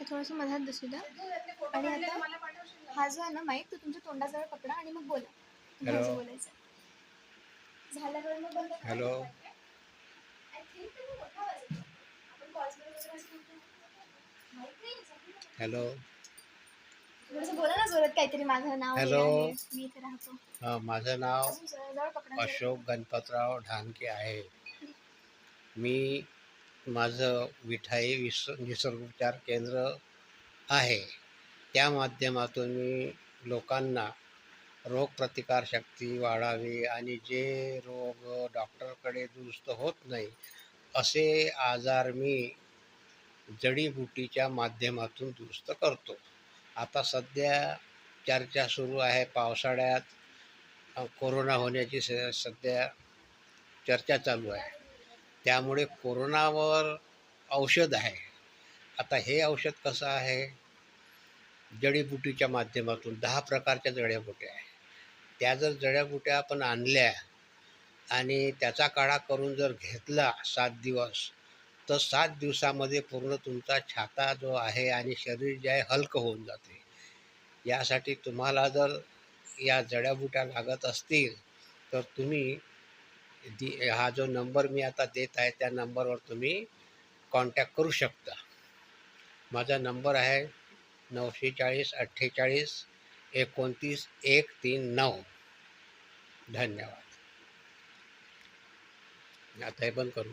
हे थोडंसं मधात बसू द्या आणि आता हा जो आहे ना माईक तो तुमच्या तोंडाजवळ पकडा आणि मग बोला तुम्हाला Hello. जे बोलायचं झाल्यावर मग बंद करा. हॅलो I think तुम्ही मोठा आवाज येतो. आपण calls मध्ये वगैरे असं बोलतो. माहीत नाही, समजलं नाही. हॅलो थोडंसं बोला ना जोरात काहीतरी माझं नाव हे Hello. आहे, मी इथे राहतो अ, माझं नाव अजून जवळ जवळ पकडा जरा. अशोक गणपतराव ढानके आहे मी माझं विठाई विस निसर्गोपचार केंद्र आहे. त्या माध्यमातून मी लोकांना रोगप्रतिकारशक्ती वाढावी आणि जे रोग डॉक्टरकडे दुरुस्त होत नाही असे आजार मी जडीबुटीच्या माध्यमातून दुरुस्त करतो. आता सध्या चर्चा सुरू आहे पावसाळ्यात कोरोना होण्याची स सध्या चर्चा चालू आहे. त्यामुळे कोरोनावर औषध आहे. आता हे औषध कसं आहे? जडीबुटीच्या माध्यमातून दहा प्रकारच्या जड्याबुट्या आहे त्या जर जड्याबुट्या आपण आणल्या आणि त्याचा काढा करून जर घेतला सात दिवस तर सात दिवसामध्ये पूर्ण तुमचा छाता जो आहे आणि शरीर जे आहे हलकं होऊन जाते. यासाठी तुम्हाला जर या जड्याबुट्या लागत असतील तर तुम्ही दि हा जो नंबर मी आता देत आहे त्या नंबरवर तुम्ही कॉन्टॅक्ट करू शकता. माझा नंबर आहे नऊशे चाळीस अठ्ठेचाळीस एकोणतीस एक तीन नऊ. धन्यवाद. आता हे बंद करू.